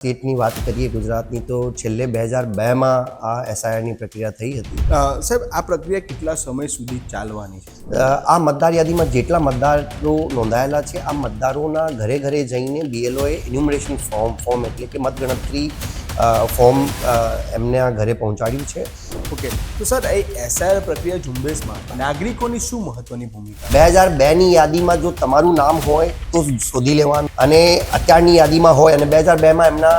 સ્ટેટની વાત કરીએ ગુજરાતની તો છેલ્લે બે હજાર બેમાં આ એસઆઈઆરની પ્રક્રિયા થઈ હતી. સાહેબ આ પ્રક્રિયા કેટલા સમય સુધી ચાલવાની છે? આ મતદાર યાદીમાં જેટલા મતદારો નોંધાયેલા છે આ મતદારોના ઘરે ઘરે જઈને બીએલઓએ એન્યુમરેશન ફોર્મ ફોર્મ એટલે કે મતગણતરી ફોર્મ એમને આ ઘરે પહોંચાડ્યું છે. ઓકે. તો સર એ એસઆઈઆર પ્રક્રિયા ઝુંબેશમાં નાગરિકોની શું મહત્વની ભૂમિકા? બે હજાર બેની યાદીમાં જો તમારું નામ હોય તો શોધી લેવાનું. અને અત્યારની યાદીમાં હોય અને બે હજાર બેમાં એમના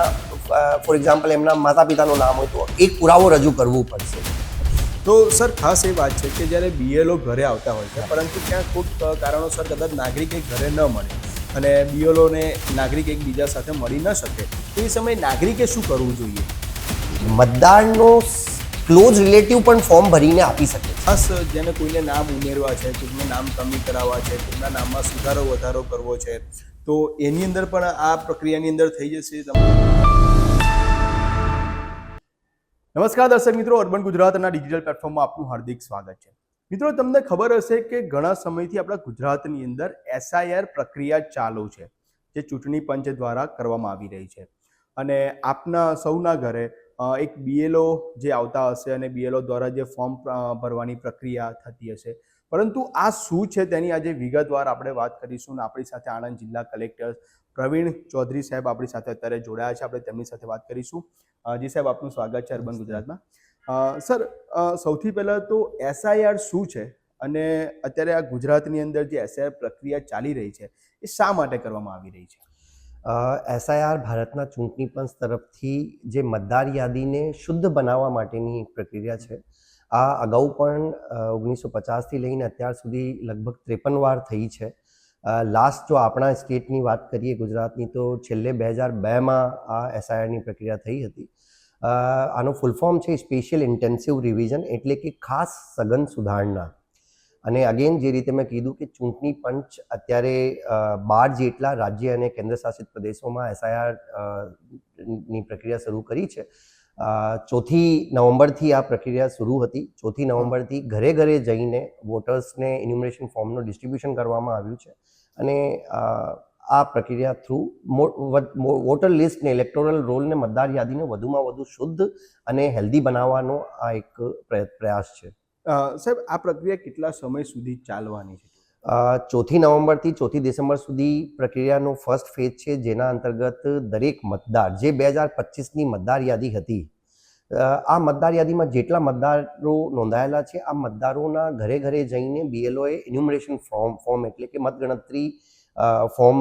ફોર એક્ઝામ્પલ એમના માતા પિતાનું નામ હોય તો એક પુરાવો રજૂ કરવું પડશે. તો સર ખાસ એ વાત છે કે જ્યારે બીએલઓ ઘરે આવતા હોય છે પરંતુ ત્યાં કોઈક કારણોસર કદાચ નાગરિક એ ઘરે ન મળે અને બીએલઓને નાગરિક એકબીજા સાથે મળી ન શકે. તો એ સમયે નાગરિકે શું કરવું જોઈએ? મતદારનો ક્લોઝ રિલેટિવ પણ ફોર્મ ભરીને આપી શકે ખાસ જેને કોઈને નામ ઉમેરવા છે કોઈને નામ કમી કરાવવા છે કોઈના નામમાં સુધારો વધારો કરવો છે તો એની અંદર પણ આ પ્રક્રિયાની અંદર થઈ જશે નમસ્કાર દર્શક મિત્રો અર્બન ગુજરાતના ડિજિટલ પ્લેટફોર્મમાં આપનું હાર્દિક સ્વાગત છે. મિત્રો તમને ખબર હશે કે ઘણા સમયથી આપણા ગુજરાતની અંદર એસઆઈઆર પ્રક્રિયા ચાલુ છે જે ચૂંટણી પંચ દ્વારા કરવામાં આવી રહી છે. અને આપના સૌના ઘરે એક બીએલઓ જે આવતા હશે અને બીએલઓ દ્વારા જે ફોર્મ ભરવાની પ્રક્રિયા થતી હશે. પરંતુ આ શું છે તેની આજે વિગતવાર આપણે વાત કરીશું અને આપણી સાથે આણંદ જિલ્લા કલેક્ટર પ્રવીણ ચૌધરી સાહેબ આપણી સાથે અત્યારે જોડાયા છે. આપણે તેમની સાથે વાત કરીશું. જી સાહેબ, આપનું સ્વાગત છે અર્બન ગુજરાતમાં. સર સૌથી પહેલાં તો એસઆઈઆર શું છે? અને અત્યારે આ ગુજરાતની અંદર જે એસઆઈઆર પ્રક્રિયા ચાલી રહી છે, એ શા માટે કરવામાં આવી રહી છે? એસઆઈઆર ભારતના ચૂંટણી પંચ તરફથી જે મતદાર યાદીને શુદ્ધ બનાવવા માટેની એક પ્રક્રિયા છે. આ અગાઉ પણ ઓગણીસો પચાસથી લઈને અત્યાર સુધી લગભગ ત્રેપન વાર થઈ છે. લાસ્ટ જો આપણા સ્ટેટની વાત કરીએ ગુજરાતની તો છેલ્લે બે હજાર બેમાં આ એસઆઈઆરની પ્રક્રિયા થઈ હતી. આનો ફૂલ ફોર્મ છે સ્પેશિયલ ઇન્ટેન્સિવ રિવિઝન એટલે કે ખાસ સઘન સુધારણા. અને અગેન જે રીતે મેં કીધું કે ચૂંટણી પંચ અત્યારે બાર જેટલા રાજ્ય અને કેન્દ્ર શાસિત પ્રદેશોમાં એસઆઈઆરની પ્રક્રિયા શરૂ કરી છે. ચોથી નવેમ્બરથી આ પ્રક્રિયા શરૂ હતી. ચોથી નવેમ્બરથી ઘરે ઘરે જઈને વોટર્સને ઇન્યુમરેશન ફોર્મનું ડિસ્ટ્રીબ્યુશન કરવામાં આવ્યું છે. અને આ પ્રક્રિયા થ્રુ વોટર લિસ્ટને ઇલેક્ટોરલ રોલને મતદાર યાદીને વધુમાં વધુ શુદ્ધ અને હેલ્ધી બનાવવાનો આ એક પ્રય- પ્રયાસ છે. સાહેબ, આ પ્રક્રિયા કેટલા સમય સુધી ચાલવાની છે? ચોથી નવેમ્બરથી ચોથી ડિસેમ્બર સુધી પ્રક્રિયાનો ફર્સ્ટ ફેઝ છે, જેના અંતર્ગત દરેક મતદાર, જે બે હજાર પચીસની મતદાર યાદી હતી આ મતદાર યાદીમાં જેટલા મતદારો નોંધાયેલા છે, આ મતદારોના ઘરે ઘરે જઈને બીએલઓએ એન્યુમરેશન ફોર્મ ફોર્મ એટલે કે મતગણતરી ફોર્મ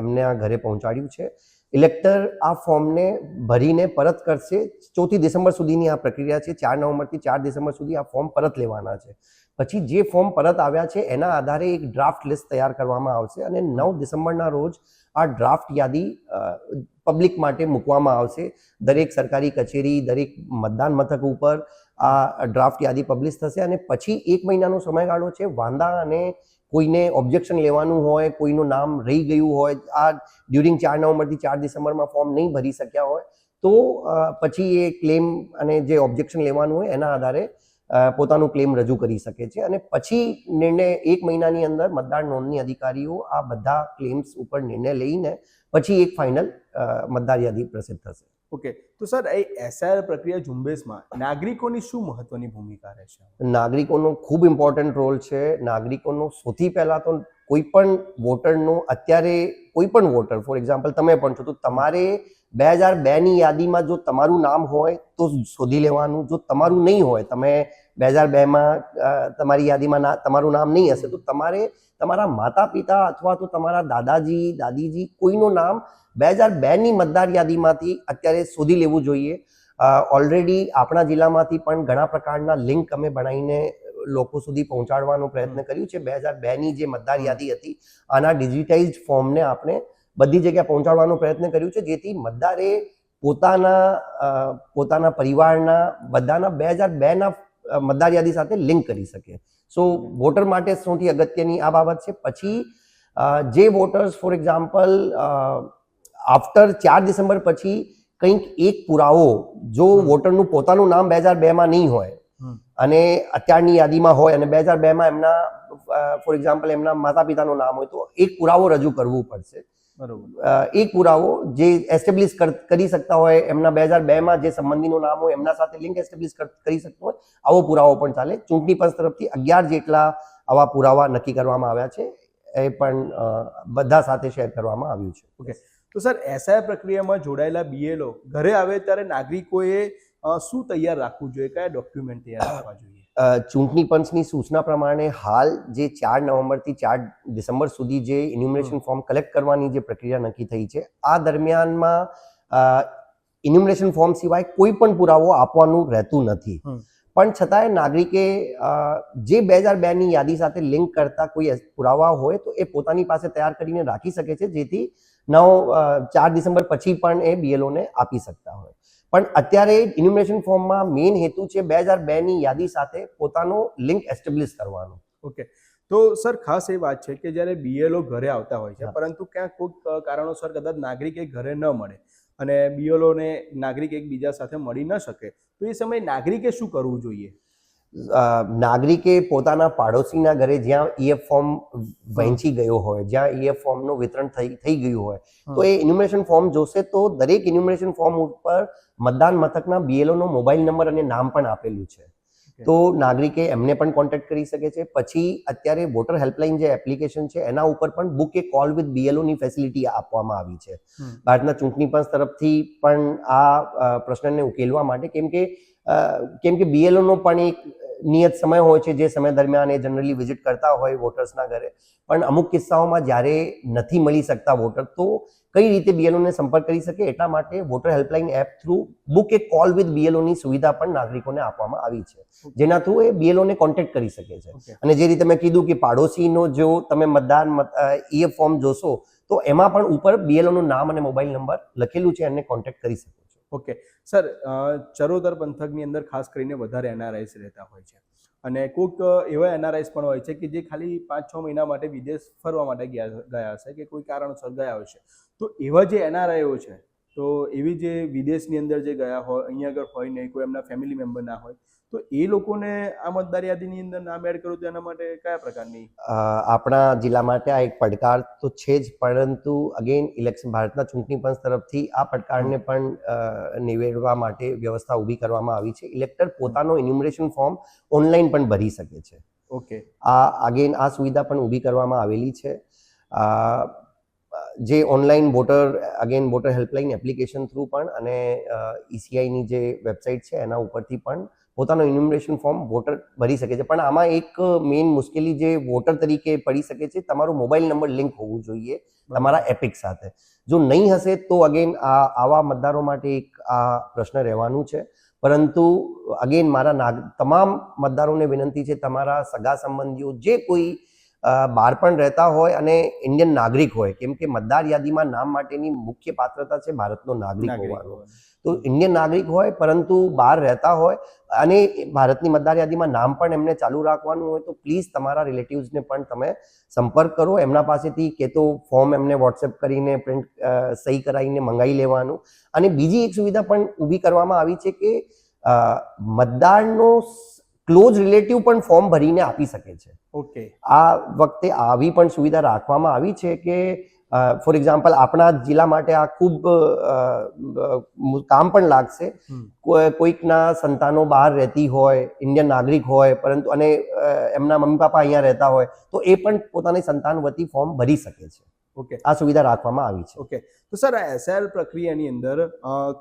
એમને આ ઘરે પહોંચાડ્યું છે. ઇલેક્ટર આ ફોર્મને ભરીને પરત કરશે. ચોથી ડિસેમ્બર સુધીની આ પ્રક્રિયા છે. ચાર નવેમ્બરથી ચાર ડિસેમ્બર સુધી આ ફોર્મ પરત લેવાના છે. પછી જે ફોર્મ પરત આવ્યા છે, એના આધારે એક ડ્રાફ્ટ લિસ્ટ તૈયાર કરવામાં આવશે અને નવ ડિસેમ્બરના રોજ આ ડ્રાફ્ટ યાદી પબ્લિક માટે મૂકવામાં આવશે. દરેક સરકારી કચેરી, દરેક મતદાન મથક ઉપર આ ડ્રાફ્ટ યાદી પબ્લિશ થશે અને પછી એક મહિનાનો સમયગાળો છે. વાંધા અને કોઈને ઓબ્જેક્શન લેવાનું હોય, કોઈનું નામ રહી ગયું હોય, આ ડ્યુરિંગ ચાર નવેમ્બરથી ચાર ડિસેમ્બરમાં ફોર્મ નહીં ભરી શક્યા હોય, તો પછી એ ક્લેમ અને જે ઓબ્જેક્શન લેવાનું હોય એના આધારે પોતાનું ક્લેમ રજૂ કરી શકે છે. અને પછી નિર્ણય એક મહિનાની અંદર મતદાર નોંધણી અધિકારીઓ આ બધા ક્લેમ્સ ઉપર નિર્ણય લઈને પછી એક ફાઇનલ મતદાર યાદી પ્રસિદ્ધ થશે. ઓકે તો સર, એ એસઆર પ્રક્રિયા ઝુંબેશમાં નાગરિકોની શું મહત્વની ભૂમિકા રહેશે નાગરિકોનો ખૂબ ઇમ્પોર્ટન્ટ રોલ છે. નાગરિકોનો સૌથી પહેલાં તો કોઈ પણ વોટરનો અત્યારે કોઈ પણ વોટર ફોર એક્ઝામ્પલ તમે પણ છો, તો તમારે બે હજાર બેની યાદીમાં જો તમારું નામ હોય, તો શોધી લેવાનું. જો તમારું નહીં હોય, તમે બે હજાર બેમાં તમારી યાદીમાં ના, તમારું નામ નહીં હશે, તો તમારે તમારા માતા પિતા અથવા તો તમારા દાદાજી, દાદીજી, કોઈનું નામ બે હજાર બેની મતદાર યાદીમાંથી અત્યારે શોધી લેવું જોઈએ. ઓલરેડી આપણા જિલ્લામાંથી પણ ઘણા પ્રકારના લિંક અમે બનાવીને લોકો સુધી પહોંચાડવાનો પ્રયત્ન કર્યું છે. બે હજાર બેની જે મતદાર યાદી હતી આના ડિજિટાઇઝ ફોર્મને આપણે બધી જગ્યાએ પહોંચાડવાનો પ્રયત્ન કર્યું છે. જેથી મતદારે પોતાના પોતાના પરિવારના બધાના બે હજાર બેના મતદાર યાદી સાથે લિંક કરી શકે. સો વોટર માટે સૌથી અગત્યની આ બાબત છે. પછી જે વોટર્સ ફોર એક્ઝામ્પલ આફ્ટર ચાર ડિસેમ્બર પછી કંઈક એક પુરાવો જો વોટરનું પોતાનું નામ બે હજાર બેમાં નહીં હોય અને અત્યારની યાદીમાં હોય અને બે હજાર બેમાં એમના ફોર એક્ઝામ્પલ એમના માતા પિતાનું નામ હોય તો એક પુરાવો રજૂ કરવું પડશે. બરોબર. એક પુરાવો જે એસ્ટેબ્લિશ કરી શકતા હોય એમના બે હજાર બેમાં જે સંબંધીનું નામ હોય એમના સાથે લિંક એસ્ટેબ્લિશ કરી શકતો હોય આવો પુરાવો પણ ચાલે. ચૂંટણી પંચ તરફથી અગિયાર જેટલા આવા પુરાવા નક્કી કરવામાં આવ્યા છે. એ પણ બધા સાથે શેર કરવામાં આવ્યું છે. ઓકે. તો સર એસઆઈ પ્રક્રિયામાં જોડાયેલા બીએલઓ ઘરે આવે ત્યારે નાગરિકોએ શું તૈયાર રાખવું જોઈએ? કયા ડોક્યુમેન્ટ તૈયાર રાખવા જોઈએ? ચૂંટણી પંચની સૂચના પ્રમાણે હાલ જે ચાર નવેમ્બરથી ચાર ડિસેમ્બર સુધી જે ઇન્યુમરેશન ફોર્મ કલેક્ટ કરવાની જે પ્રક્રિયા નક્કી થઈ છે આ દરમિયાનમાં ઇન્યુમરેશન ફોર્મ સિવાય કોઈ પણ પુરાવો આપવાનું રહેતું નથી. પણ છતાંય નાગરિકે જે બે હજાર બેની યાદી સાથે લિંક કરતા કોઈ પુરાવા હોય તો એ પોતાની પાસે તૈયાર કરીને રાખી શકે છે જેથી નવ ચાર ડિસેમ્બર પછી પણ એ બીએલઓને આપી શકતા હોય. પણ અત્યારે ઇન્યુમરેશન ફોર્મમાં મેઇન હેતુ છે બે હજાર બેની યાદી સાથે પોતાનો લિંક એસ્ટેબ્લિશ કરવાનો. ઓકે. તો સર ખાસ એ વાત છે કે જ્યારે બીએલઓ ઘરે આવતા હોય છે પરંતુ ક્યાંક કોઈક કારણોસર કદાચ નાગરિકે ઘરે ન મળે અને બીએલઓને નાગરિક એકબીજા સાથે મળી ન શકે. તો એ સમયે નાગરિકે શું કરવું જોઈએ? નાગરિકે પોતાના પાડોશીના ઘરે જ્યાં ઈએફ ફોર્મ વહેંચી ગયો હોય જ્યાં ઈએફ ફોર્મનું વિતરણ થઈ થઈ ગયું હોય તો એ ઇન્યુમરેશન ફોર્મ જોશે તો દરેક ઇન્યુમરેશન ફોર્મ ઉપર મતદાન મથકના બીએલઓનો નો મોબાઈલ નંબર અને નામ પણ આપેલું છે. તો નાગરિકે એમને પણ કોન્ટેક્ટ કરી શકે છે. પછી અત્યારે વોટર હેલ્પલાઇન જે એપ્લિકેશન છે એના ઉપર પણ book a call with BLO ની ફેસિલિટી આપવામાં આવી છે. ભારતના ચૂંટણી પંચ તરફથી પણ આ પ્રશ્નને ઉકેલવા માટે કેમ કે કેમ કે બીએલઓનો નો પણ એક નિયત સમય હોય છે જે સમય દરમિયાન એ જનરલી વિઝિટ કરતા હોય વોટર્સના ઘરે. પણ અમુક કિસ્સાઓમાં જ્યારે નથી મળી શકતા વોટર તો કઈ રીતે બીએલઓને સંપર્ક કરી શકે એટલા માટે voter helpline app through book a call with બીએલઓની સુવિધા પણ નાગરિકોને આપવામાં આવી છે. જેના થ્રુ એ બીએલઓને કોન્ટેક્ટ કરી શકે છે. અને જે રીતે મેં કીધું કે પાડોશીનો જો તમે મતદાન ઈએફ ફોર્મ જોશો તો એમાં પણ ઉપર બીએલઓનું નામ અને મોબાઈલ નંબર લખેલું છે અને કોન્ટેક્ટ કરી શકો છો. ઓકે સર ચરોતર પંથકની અંદર ખાસ કરીને વધારે એનઆરઆઈસ રહેતા હોય છે. અને કોઈક એવા એનઆરઆઈસ પણ હોય છે કે જે ખાલી પાંચ છ મહિના માટે વિદેશ ફરવા માટે ગયા ગયા હશે કે કોઈ કારણસર ગયા હશે. તો એવા જે એનઆરઆઈઓ છે તો એવી જે વિદેશની અંદર જે ગયા હોય અહીંયા આગળ હોય નહીં કોઈ એમના ફેમિલી મેમ્બર ના હોય તો એ લોકોને આ મતદાર યાદીની અંદર નામ એડ કરું તો એના માટે કયા પ્રકારની? આપણા જિલ્લા માટે આ એક પડકાર તો છે જ પરંતુ અગેન ઇલેક્શન ભારતના ચૂંટણી પંચ તરફથી આ પડકારને પણ નિવેડવા માટે વ્યવસ્થા ઊભી કરવામાં આવી છે. ઇલેક્ટર પોતાનો ઇન્યુમરેશન ફોર્મ ઓનલાઈન પણ ભરી શકે છે. ઓકે. આ અગેન આ સુવિધા પણ ઊભી કરવામાં આવેલી છે. જે online voter again voter helpline application through પણ અને ઈસીઆઈની જે વેબસાઇટ છે, એના ઉપરથી પણ પોતાનો ઇન્યુમરેશન ફોર્મ વોટર ભરી શકે છે. પણ આમાં એક મેઇન મુશ્કેલી જે વોટર તરીકે પડી શકે છે, તમારો મોબાઈલ નંબર લિંક હોવું જોઈએ તમારા એપિક સાથે. જો નહીં હશે, તો અગેન આ આવા મતદારો માટે એક આ પ્રશ્ન રહેવાનું છે. પરંતુ અગેન મારા તમામ મતદારોને વિનંતી છે, તમારા સગા સંબંધીઓ જે કોઈ બહાર પણ રહેતા હોય અને ઇન્ડિયન નાગરિક હોય. કેમ કે મતદાર યાદીમાં નામ માટેની મુખ્ય પાત્રતા છે ભારતનો નાગરિક હોવાનો. તો ઇન્ડિયન નાગરિક હોય પરંતુ બહાર રહેતા હોય અને ભારતની મતદાર યાદીમાં નામ પણ એમને ચાલુ રાખવાનું હોય તો પ્લીઝ તમારા રિલેટિવ્સને પણ તમે સંપર્ક કરો. એમના પાસેથી કે તો ફોર્મ એમને વોટ્સએપ કરીને પ્રિન્ટ સહી કરાવીને મંગાવી લેવાનું. અને બીજી એક સુવિધા પણ ઊભી કરવામાં આવી છે કે મતદારનો ક્લોઝ રિલેટિવ પણ ફોર્મ ભરીને આપી શકે છે. ઓકે. આ વખતે આવી પણ સુવિધા રાખવામાં આવી છે કે ફોર એક્ઝામ્પલ આપણા જિલ્લા માટે આ ખૂબ કામ પણ લાગશે. કોઈ- કોઈકના સંતાનો બહાર રહેતી હોય ઇન્ડિયન નાગરિક હોય પરંતુ અને એમના મમ્મી પાપા અહીંયા રહેતા હોય તો એ પણ પોતાની સંતાન વતી ફોર્મ ભરી શકે છે. ઓકે. આ સુવિધા રાખવામાં આવી છે. ઓકે. તો સર આ એસઆઈઆર પ્રક્રિયાની અંદર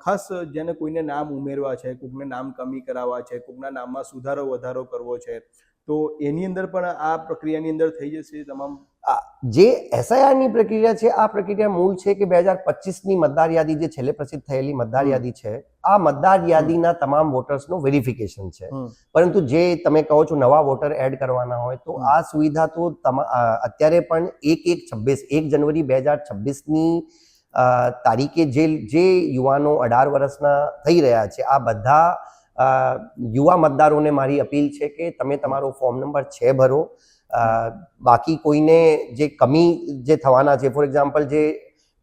ખાસ જેને કોઈને નામ ઉમેરવા છે કોઈકને નામ કમી કરાવવા છે કોઈકના નામમાં સુધારો વધારો કરવો છે તો એની અંદર પણ આ પ્રક્રિયાની અંદર થઈ જશે તમામ? આ જે એસઆઈઆરની પ્રક્રિયા છે આ પ્રક્રિયા મૂળ છે કે બે હજાર પચીસની મતદાર યાદી જે છેલ્લે પ્રસિદ્ધ થયેલી મતદાર યાદી છે આ મતદાર યાદીના તમામ વોટર્સનું વેરિફિકેશન છે. પરંતુ જે તમે કહો છો નવા વોટર એડ કરવાના હોય તો આ સુવિધા તો અત્યારે પણ એક એક છવ્વીસ એક જનવરી બે હજાર છવ્વીસની તારીખે જે જે યુવાનો અઢાર વર્ષના થઈ રહ્યા છે આ બધા યુવા મતદારોને મારી અપીલ છે કે તમે તમારો ફોર્મ નંબર છે ભરો. બાકી કોઈને જે કમી જે થવાના છે, ફોર એક્ઝામ્પલ જે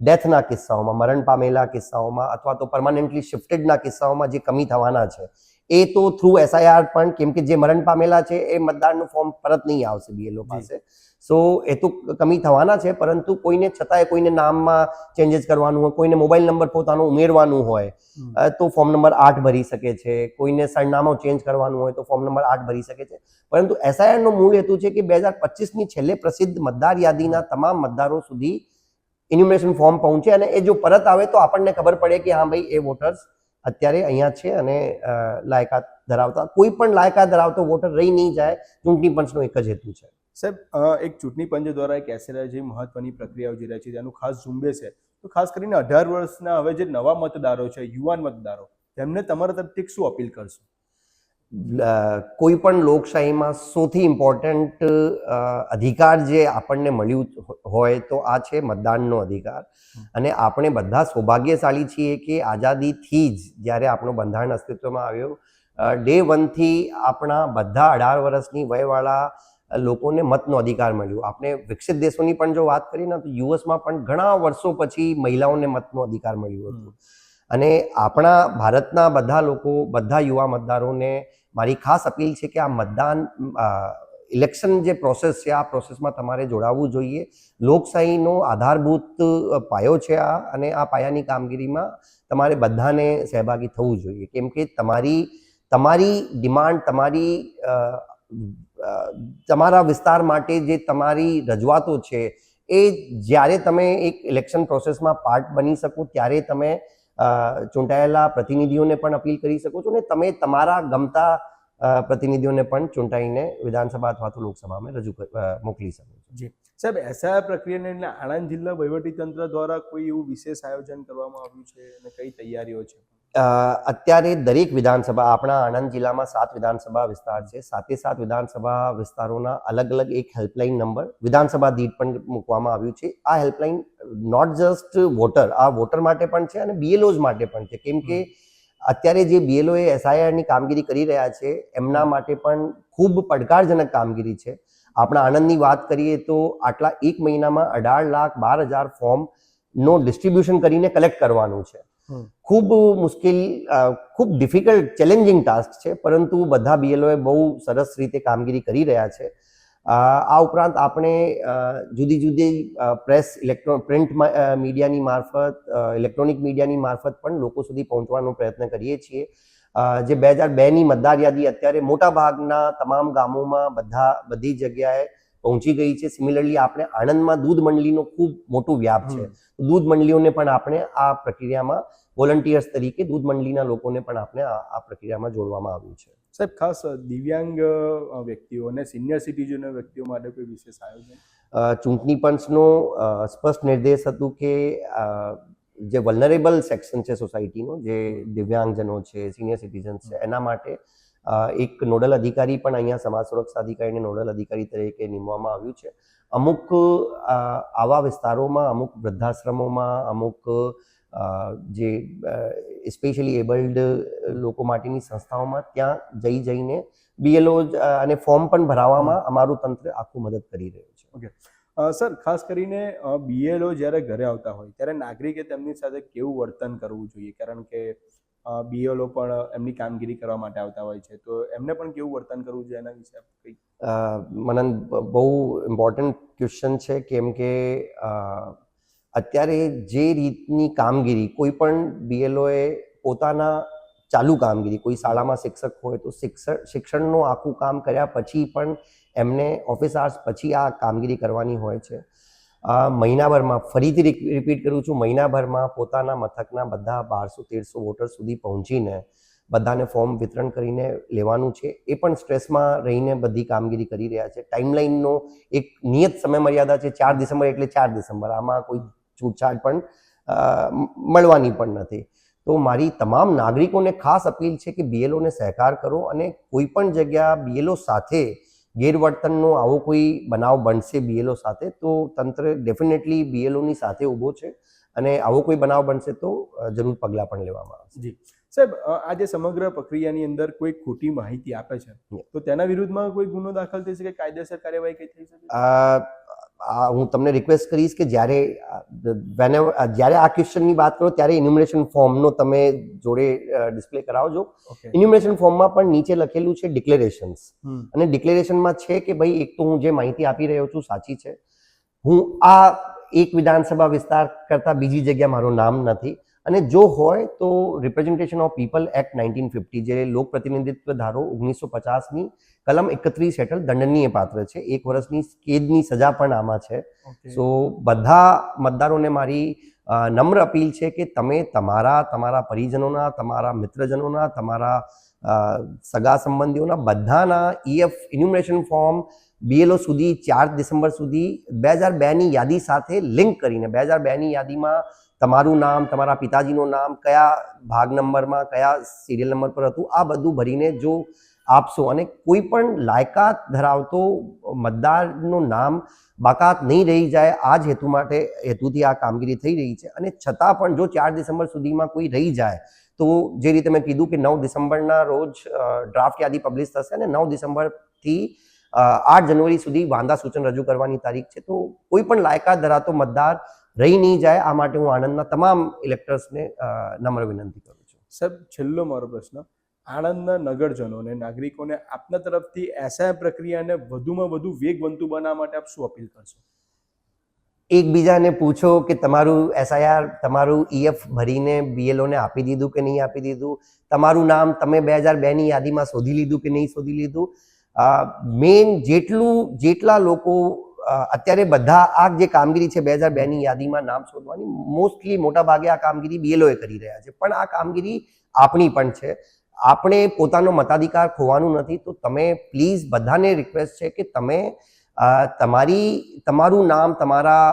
ડેથના કિસ્સાઓમાં, મરણ પામેલા કિસ્સાઓમાં અથવા તો પરમાનન્ટલી શિફ્ટેડના કિસ્સાઓમાં જે કમી થવાના છે એ તો થ્રુ એસઆઈઆર પણ કેમ કે જે મરણ પામેલા છે એ મતદારનું ફોર્મ પરત નહીં આવશે બીએલઓ પાસે. સો એ તો કમી થવાના છે પરંતુ કોઈને છતાંય કોઈને નામમાં ચેન્જીસ કરવાનું હોય કોઈને મોબાઈલ નંબર પોતાનો ઉમેરવાનું હોય તો ફોર્મ નંબર આઠ ભરી શકે છે. કોઈને સરનામું ચેન્જ કરવાનું હોય તો ફોર્મ નંબર આઠ ભરી શકે છે. પરંતુ એસઆઈઆરનો મૂળ હેતુ છે કે બે હજાર પચીસની છેલ્લે પ્રસિદ્ધ મતદાર યાદીના તમામ મતદારો સુધી ઇન્યુમરેશન ફોર્મ પહોંચે અને એ જો પરત આવે તો આપણને ખબર પડે કે હા ભાઈ એ વોટર્સ અત્યારે અહીંયા છે અને લાયકાત ધરાવતા, કોઈ પણ લાયકાત ધરાવતો વોટર રહી નહીં જાય, ચૂંટણી પંચનો એક જ હેતુ છે. સાહેબ એક ચૂંટણી પંચ દ્વારા એક એસએલઆર જે મહત્વની પ્રક્રિયાઓ જે રહી છે, તેનું ખાસ ઝુંબેશ છે. તો ખાસ કરીને અઢાર વર્ષના હવે જે નવા મતદારો છે, યુવાન મતદારો, તેમને તમારા તરફથી શું અપીલ કરશો? કોઈ પણ લોકશાહીમાં સૌથી ઇમ્પોર્ટન્ટ અધિકાર જે આપણને મળ્યું હોય તો આ છે મતદાનનો અધિકાર. અને આપણે બધા સૌભાગ્યશાળી છીએ કે આઝાદીથી જ જ્યારે આપણું બંધારણ અસ્તિત્વમાં આવ્યું ડે વનથી આપણા બધા અઢાર વર્ષની વયવાળા લોકોને મતનો અધિકાર મળ્યો. આપણે વિકસિત દેશોની પણ જો વાત કરીએ ને તો યુએસમાં પણ ઘણા વર્ષો પછી મહિલાઓને મતનો અધિકાર મળ્યો હતો. અને આપણા ભારતના બધા લોકો, બધા યુવા મતદારોને મારી ખાસ અપીલ છે કે આ મતદાન ઇલેક્શન જે પ્રોસેસ છે, આ પ્રોસેસમાં તમારે જોડાવવું જોઈએ. લોકશાહીનો આધારભૂત પાયો છે આ અને આ પાયાની કામગીરીમાં તમારે બધાને સહભાગી થવું જોઈએ. કેમ કે તમારી તમારી ડિમાન્ડ, તમારી તમારા વિસ્તાર માટે જે તમારી રજૂઆતો છે, એ જ્યારે તમે એક ઇલેક્શન પ્રોસેસમાં પાર્ટ બની શકો, ત્યારે તમે ચૂંટાયેલા પ્રતિનિધિઓને પણ અપીલ કરી શકો છો ને તમે તમારા ગમતા પ્રતિનિધિઓને પણ ચૂંટાઈને વિધાનસભા અથવા તો લોકસભામાં રજૂ મોકલી શકો છો. જી. સાહેબ, એસઆઈઆર પ્રક્રિયાને એટલે આણંદ જિલ્લા વહીવટીતંત્ર દ્વારા કોઈ એવું વિશેષ આયોજન કરવામાં આવ્યું છે અને કઈ તૈયારીઓ છે? અત્યારે દરેક વિધાનસભા આપણા આણંદ જિલ્લામાં સાત વિધાનસભા વિસ્તાર છે. સાતે સાત વિધાનસભા વિસ્તારોના અલગ અલગ એક હેલ્પલાઇન નંબર વિધાનસભા દીઠ પણ મૂકવામાં આવ્યું છે. આ હેલ્પલાઇન નોટ જસ્ટ વોટર આ વોટર માટે પણ છે અને બીએલઓઝ માટે પણ છે. કેમ કે અત્યારે જે બીએલઓ એ એસઆઈઆરની કામગીરી કરી રહ્યા છે એમના માટે પણ ખૂબ પડકારજનક કામગીરી છે. આપણા આણંદની વાત કરીએ તો આટલા એક મહિનામાં અઢાર લાખ બાર હજાર ફોર્મનો ડિસ્ટ્રીબ્યુશન કરીને કલેક્ટ કરવાનું છે. ખૂબ મુશ્કેલ ખૂબ ડિફિકલ્ટ ચેલેન્જિંગ ટાસ્ક છે, પરંતુ બધા બીએલઓએ બહુ સરસ રીતે કામગીરી કરી રહ્યા છે. આ ઉપરાંત આપણે જુદી જુદી પ્રેસ ઇલેક્ટ્રો પ્રિન્ટ મીડિયાની મારફત ઇલેક્ટ્રોનિક મીડિયાની મારફત પણ લોકો સુધી પહોંચવાનો પ્રયત્ન કરીએ છીએ. જે બે હજાર બેની મતદાર યાદી અત્યારે મોટા ભાગના તમામ ગામોમાં બધા, બધી જગ્યાએ પહોંચી ગઈ છે. સિમિલરલી આપણે આણંદમાં દૂધ મંડળીનો ખૂબ મોટો વ્યાપ છે. દૂધ મંડળીઓને પણ આપણે આ પ્રક્રિયામાં વોલન્ટિયર્સ તરીકે દૂધ મંડળીના લોકોને પણ આપણે આ પ્રક્રિયામાં જોડવામાં આવ્યું છે. સાહેબ ખાસ દિવ્યાંગ વ્યક્તિઓ અને સિનિયર સિટીઝન વ્યક્તિઓ માટે કોઈ વિશેષ આયોજન? ચૂંટણી પંચનો સ્પષ્ટ નિર્દેશ હતું કે જે વલનરેબલ સેક્શન છે સોસાયટીનો જે દિવ્યાંગજનો છે સિનિયર સિટીઝન્સ છે એના માટે એક નોડલ અધિકારી પણ અહીંયા સમાજ સુરક્ષા અધિકારીને નોડલ અધિકારી તરીકે નીમવામાં આવ્યું છે. અમુક આવા વિસ્તારોમાં અમુક વૃદ્ધાશ્રમોમાં અમુક જે સ્પેશિયલી એબલ્ડ લોકો માટેની સંસ્થાઓમાં ત્યાં જઈ જઈને બીએલઓ અને ફોર્મ પણ ભરાવવામાં અમારું તંત્ર આખું મદદ કરી રહ્યું છે. ઓકે. સર ખાસ કરીને બીએલઓ જ્યારે ઘરે આવતા હોય ત્યારે નાગરિકે તેમની સાથે કેવું વર્તન કરવું જોઈએ? કારણ કે બીએલઓ પણ એમની કામગીરી કરવા માટે આવતા હોય છે. તો એમને પણ કેવું વર્તન કરવું જોઈએ એના વિશે કંઈક? મનન, બહુ ઇમ્પોર્ટન્ટ ક્વેશ્ચન છે કેમ કે અત્યારે જે રીતની કામગીરી, કોઈ પણ બીએલઓએ પોતાના ચાલુ કામગીરી, કોઈ શાળામાં શિક્ષક હોય તો શિક્ષણ શિક્ષણનું આખું કામ કર્યા પછી પણ એમને ઓફિસ આર્સ પછી આ કામગીરી કરવાની હોય છે. અ, મહિનાભરમાં ફરીથી રિપીટ કરું છું. મહિનાભરમાં પોતાના મથકના બધા બારસો તેરસો વોટર સુધી પહોંચીને બધાને ફોર્મ વિતરણ કરીને લેવાનું છે. એ પણ સ્ટ્રેસમાં રહીને બધી કામગીરી કરી રહ્યા છે. ટાઈમલાઈનનો એક નિયત સમય મર્યાદા છે ચાર ડિસેમ્બર એટલે ચાર ડિસેમ્બર. આમાં કોઈ છૂટછાટ પણ મળવાની પણ નથી. તો મારી તમામ નાગરિકોને ખાસ અપીલ છે કે બીએલઓને સહકાર કરો અને કોઈ પણ જગ્યા બીએલઓ સાથે ગેરવર્તનનો આવો કોઈ બનાવ બનશે બીએલઓ સાથે તો તંત્ર ડેફિનેટલી બીએલઓની સાથે ઊભો છે અને આવો કોઈ બનાવ બનશે તો જરૂર પગલાં પણ લેવામાં આવશે. જી. સાહેબ આ જે સમગ્ર પ્રક્રિયાની અંદર કોઈ ખોટી માહિતી આપે છે? તો તેના વિરુદ્ધમાં કોઈ ગુનો દાખલ થઈ શકે કાયદેસર કાર્યવાહી કઈ થઈ શકે? હું તમને રિક્વેસ્ટ કરીશ કે જ્યારે વેન જ્યારે આ ક્વેશ્ચનની વાત કરો ત્યારે ઇન્યુમરેશન ફોર્મનો તમે જોડે ડિસ્પ્લે કરાવજો. ઇન્યુમરેશન ફોર્મમાં પણ નીચે લખેલું છે ડિક્લેરેશન્સ અને ડિક્લેરેશનમાં છે કે ભાઈ એક તો હું જે માહિતી આપી રહ્યો છું સાચી છે. હું આ એક વિધાનસભા વિસ્તાર કરતાં બીજી જગ્યા મારું નામ નથી. અને જો હોય તો representation of people act nineteen fifty જે લોક પ્રતિનિધિત્વ ધારો ઓગણીસો પચાસની કલમ એકત્રીસ હેઠળ દંડનીય પાત્ર છે. એક વર્ષની કેદની સજા પણ આમાં છે. સો બધા મતદારોને મારી નમ્ર અપીલ છે કે તમે તમારા તમારા પરિજનોના તમારા મિત્રજનોના તમારા સગા સંબંધીઓના બધાના ઈએફ ઇન્યુમરેશન ફોર્મ બીએલઓ સુધી ચાર ડિસેમ્બર સુધી બે હજાર બેની યાદી સાથે લિંક કરીને બે હજાર બેની યાદીમાં તમારું નામ, તમારા પિતાજીનું નામ, કયા ભાગ નંબરમાં, કયા સિરિયલ નંબર પર હતું, આ બધું ભરીને જો આપશો અને કોઈ પણ લાયકાત ધરાવતો મતદારનું નામ બાકાત નહીં રહી જાય, આ જ હેતુ માટે, હેતુથી આ કામગીરી થઈ રહી છે. અને છતાં પણ જો ચાર ડિસેમ્બર સુધીમાં કોઈ રહી જાય, તો જે રીતે મેં કીધું કે નવ ડિસેમ્બરના રોજ ડ્રાફ્ટ યાદી પબ્લિશ થશે અને નવ ડિસેમ્બરથી આઠ જાન્યુઆરી સુધી વાંધા સૂચન રજૂ કરવાની તારીખ છે. તો કોઈ પણ લાયકાત ધરાવતો મતદાર રહી નહીં જાય આ માટે હું આણંદના તમામ ઇલેક્ટર્સને નમ્ર વિનંતી કરું છું. સાહેબ છેલ્લો મારો પ્રશ્ન. આણંદના નગરજનોને નાગરિકોને આપના તરફથી એસઆઈ પ્રક્રિયાને વધુમાં વધુ વેગવંતુ બનાવવા માટે આપ શું અપીલ કરશો? એકબીજાને પૂછો કે તમારું એસઆઈઆર તમારું ઈએફ ભરીને બીએલઓને આપી દીધું કે નહીં આપી દીધું? તમારું નામ તમે બે હજાર બેની યાદીમાં શોધી લીધું કે નહીં શોધી લીધું? મેઇન જેટલું જેટલા લોકો અત્યારે બધા આ જે કામગીરી છે બે હજાર બેની યાદીમાં નામ શોધવાની, મોસ્ટલી મોટા ભાગે આ કામગીરી બીએલઓએ કરી રહ્યા છે. પણ આ કામગીરી આપણી પણ છે. આપણે પોતાનો મતાધિકાર ખોવાનું નથી, તો તમે પ્લીઝ બધાને રિક્વેસ્ટ છે કે તમે તમારી, તમારું નામ, તમારા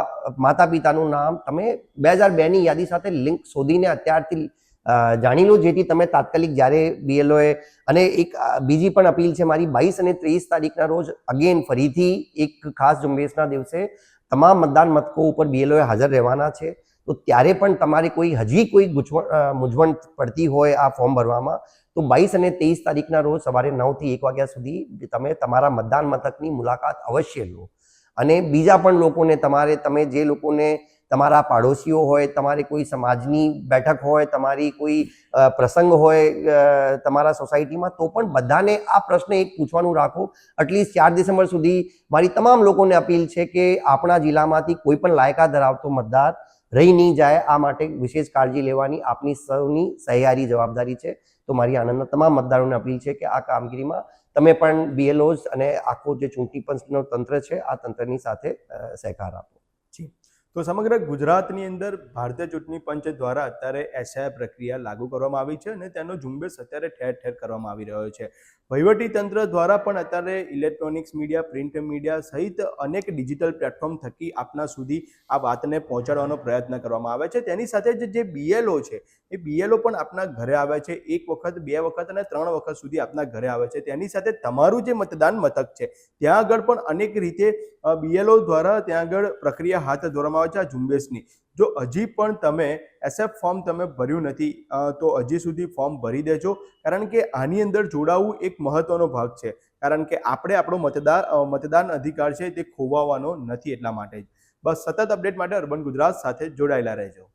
માતા પિતાનું નામ, તમે બે હજાર બેની યાદી સાથે લિંક શોધીને અત્યારથી જાણી લો જેથી તમે તાત્કાલિક જ્યારે બીએલઓએ અને એક બીજી પણ અપીલ છે મારી, બાવીસ અને ત્રેવીસ તારીખના રોજ અગેન ફરીથી એક ખાસ ઝુંબેશના દિવસે તમામ મતદાન મથકો ઉપર બીએલઓએ હાજર રહેવાના છે. તો ત્યારે પણ તમારે કોઈ, હજી કોઈ ગૂંચવણ મૂંઝવણ પડતી હોય આ ફોર્મ ભરવામાં, તો બાવીસ અને ત્રેવીસ તારીખના રોજ સવારે નવથી એક વાગ્યા સુધી તમે તમારા મતદાન મથકની મુલાકાત અવશ્ય લો. અને બીજા પણ લોકોને તમારે, તમે જે લોકોને તમારા પાડોશીઓ હોય, તમારી કોઈ સમાજની બેઠક હોય, તમારી કોઈ પ્રસંગ હોય તમારા સોસાયટીમાં, તો પણ બધાને આ પ્રશ્ન એક પૂછવાનું રાખો. એટલીસ્ટ ચાર ડિસેમ્બર સુધી મારી તમામ લોકોને અપીલ છે કે આપણા જિલ્લામાંથી કોઈ પણ લાયકા ધરાવતો મતદાર રહી નહીં જાય. આ માટે વિશેષ કાળજી લેવાની આપની સૌની સહિયારી જવાબદારી છે. તો મારી આનંદના તમામ મતદારોને અપીલ છે કે આ કામગીરીમાં તમે પણ બીએલઓઝ અને આખો જે ચૂંટણી પંચનો તંત્ર છે, આ તંત્રની સાથે સહકાર આપો. તો સમગ્ર ગુજરાતની અંદર ભારતીય ચૂંટણી પંચ દ્વારા અત્યારે એસઆઈ પ્રક્રિયા લાગુ કરવામાં આવી છે અને તેનો ઝુંબેશ અત્યારે ઠેર ઠેર કરવામાં આવી રહ્યો છે. તંત્ર દ્વારા પણ અત્યારે ઇલેક્ટ્રોનિક્સ મીડિયા, પ્રિન્ટ મીડિયા સહિત અનેક ડિજિટલ પ્લેટફોર્મ થકી આપના સુધી આ વાતને પહોંચાડવાનો પ્રયત્ન કરવામાં આવે છે. તેની સાથે જ જે બીએલઓ છે, એ બીએલઓ પણ આપના ઘરે આવે છે. એક વખત, બે વખત અને ત્રણ વખત સુધી આપના ઘરે આવે છે. તેની સાથે તમારું જે મતદાન મથક છે, ત્યાં આગળ પણ અનેક રીતે બીએલઓ દ્વારા ત્યાં આગળ પ્રક્રિયા હાથ ધરવામાં આવે છે. આ ઝુંબેશની જો હજી પણ તમે એસએફ ફોર્મ તમે ભર્યું નથી તો હજી સુધી ફોર્મ ભરી દેજો. કારણ કે આની અંદર જોડાવું એક મહત્વનો ભાગ છે. કારણ કે આપણે આપણો મતદાર મતદાન અધિકાર છે તે ખોવાવાનો નથી એટલા માટે જ. બસ સતત અપડેટ માટે અર્બન ગુજરાત સાથે જોડાયેલા રહેજો.